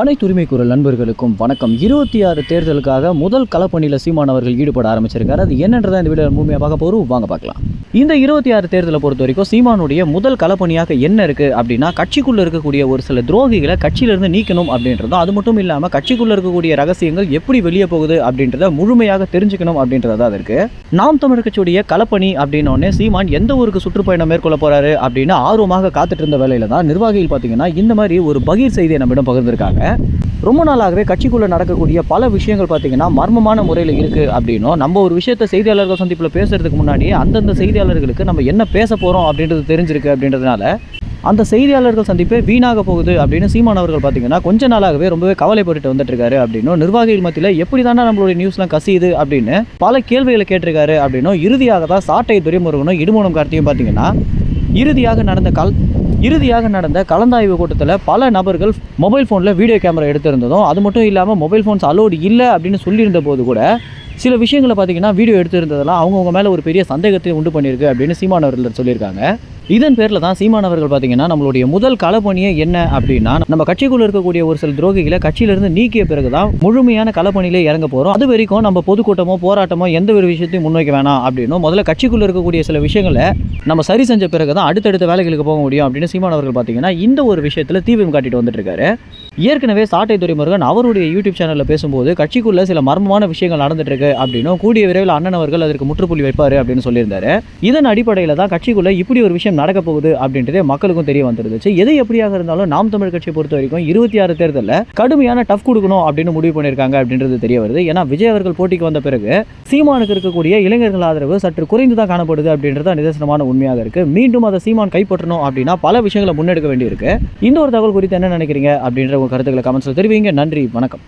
அனைத்து உரிமை குரல் நண்பர்களுக்கும் வணக்கம். இருபத்தி ஆறு தேர்தலுக்காக முதல் களப்பணியில் சீமான் அவர்கள் ஈடுபட ஆரம்பிச்சிருக்காரு. அது என்னன்றதை இந்த வீடியோ முழுமையாக பார்க்க போகிறோம் வாங்க பார்க்கலாம். இந்த இருபத்தி ஆறு தேர்தலை பொறுத்த வரைக்கும் சீமானுடைய முதல் கலப்பணியாக என்ன இருக்குது அப்படின்னா கட்சிக்குள்ளே இருக்கக்கூடிய ஒரு சில துரோகிகளை கட்சியிலிருந்து நீக்கணும் அப்படின்றதும் அது மட்டும் இல்லாமல் கட்சிக்குள்ளே இருக்கக்கூடிய ரகசியங்கள் எப்படி வெளியே போகுது அப்படின்றத முழுமையாக தெரிஞ்சுக்கணும் அப்படின்றதா இருக்குது நாம் தமிழ் கட்சியுடைய கலப்பணி அப்படின்னோடனே சீமான் எந்த ஊருக்கு சுற்றுப்பயணம் மேற்கொள்ள போறாரு அப்படின்னு ஆர்வமாக காத்துட்டு இருந்த வேலையில தான் நிர்வாகிகள் பார்த்தீங்கன்னா இந்த மாதிரி ஒரு பகீர் செய்தியை நம்மிடம் பகிர்ந்திருக்காங்க. ரொம்ப நாளாகவே கட்சிக்குள்ளே நடக்கக்கூடிய பல விஷயங்கள் பார்த்தீங்கன்னா மர்மமான முறையில் இருக்குது அப்படின்னும் நம்ம ஒரு விஷயத்தை செய்தியாளர்கள் சந்திப்பில் பேசுறதுக்கு முன்னாடியே அந்தந்த செய்தியாளர்களுக்கு நம்ம என்ன பேச போகிறோம் அப்படின்றது தெரிஞ்சிருக்கு அப்படின்றதுனால அந்த செய்தியாளர்கள் சந்திப்பே வீணாக போகுது அப்படின்னு சீமான் அவர்கள் பார்த்தீங்கன்னா கொஞ்ச நாளாகவே ரொம்பவே கவலைப்பட்டு வந்துட்டுருக்காரு அப்படின்னும் நிர்வாகிகள் மத்தியில் எப்படி தானே நம்மளுடைய நியூஸ்லாம் கசியுது அப்படின்னு பல கேள்விகளை கேட்டிருக்காரு அப்படின்னும் இறுதியாக தான் சாட்டை துரைமுருகனும் இடுமூனம் கார்த்தியும் பார்த்தீங்கன்னா இறுதியாக நடந்த கல் இறுதியாக நடந்த கலந்தாய்வு கூட்டத்தில் பல நபர்கள் மொபைல் ஃபோனில் வீடியோ கேமரா எடுத்திருந்ததும் அது மட்டும் இல்லாமல் மொபைல் ஃபோன்ஸ் அலோடு இல்லை அப்படின்னு சொல்லியிருந்த போது கூட சில விஷயங்களை பார்த்தீங்கன்னா வீடியோ எடுத்திருந்ததெல்லாம் அவங்கவுங்க மேலே ஒரு பெரிய சந்தேகத்தை உண்டு பண்ணியிருக்கு அப்படின்னு சீமானவர்கள் சொல்லியிருக்காங்க. இதன் பேரில் தான் சீமானவர்கள் பார்த்தீங்கன்னா நம்மளுடைய முதல் களப்பணியே என்ன அப்படின்னா நம்ம கட்சிக்குள்ள இருக்கக்கூடிய ஒரு சில துரோகிகளை கட்சியிலிருந்து நீக்கிய பிறகு தான் முழுமையான களப்பணியிலே இறங்க போகிறோம் அது வரைக்கும் நம்ம பொதுக்கூட்டமோ போராட்டமோ எந்த ஒரு விஷயத்தையும் முன்வைக்க வேணாம் அப்படின்னும் முதல்ல கட்சிக்குள்ள இருக்கக்கூடிய சில விஷயங்களை நம்ம சரி செஞ்ச பிறகு தான் அடுத்தடுத்த வேலைகளுக்கு போக முடியும் அப்படின்னு சீமானவர்கள் பார்த்தீங்கன்னா இந்த ஒரு விஷயத்தில் தீவிரம் காட்டிட்டு வந்துட்டு இருக்காரு ஏற்கனவே சாட்டை துரைமுருகன் அவருடைய யூடியூப் சேனலில் பேசும்போது கட்சிக்குள்ளே சில மர்மமான விஷயங்கள் நடந்துட்டுருக்கு அப்படின்னும் கூடிய விரைவில் அண்ணன் அவர்கள் அதற்கு முற்றுப்புள்ளி வைப்பார் அப்படின்னு சொல்லியிருந்தாரு. இதன் அடிப்படையில் தான் கட்சிக்குள்ளே இப்படி ஒரு விஷயம் நடக்க போகுது அப்படின்றதே மக்களுக்கும் தெரிய வந்துருந்துச்சு எது எப்படியாக இருந்தாலும் நாம் தமிழ் கட்சியை பொறுத்த வரைக்கும் இருபத்தி ஆறு தேர்தலில் கடுமையான டஃப் கொடுக்கணும் அப்படின்னு முடிவு பண்ணியிருக்காங்க அப்படின்றது தெரிய வருது. ஏன்னா விஜய் அவர்கள் போட்டிக்கு வந்த பிறகு சீமானுக்கு இருக்கக்கூடிய இளைஞர்கள் ஆதரவு சற்று குறைந்து தான் காணப்படுது அப்படின்றது நிதர்சனமான உண்மையாக இருக்கு. மீண்டும் அதை சீமான் கைப்பற்றணும் அப்படின்னா பல விஷயங்களை முன்னெடுக்க வேண்டியிருக்கு. இந்த ஒரு தகவல் குறித்து என்ன நினைக்கிறீங்க அப்படின்ற உங்க கருத்துக்களை கமெண்ட்ஸில் தெரிவிங்க. நன்றி வணக்கம்.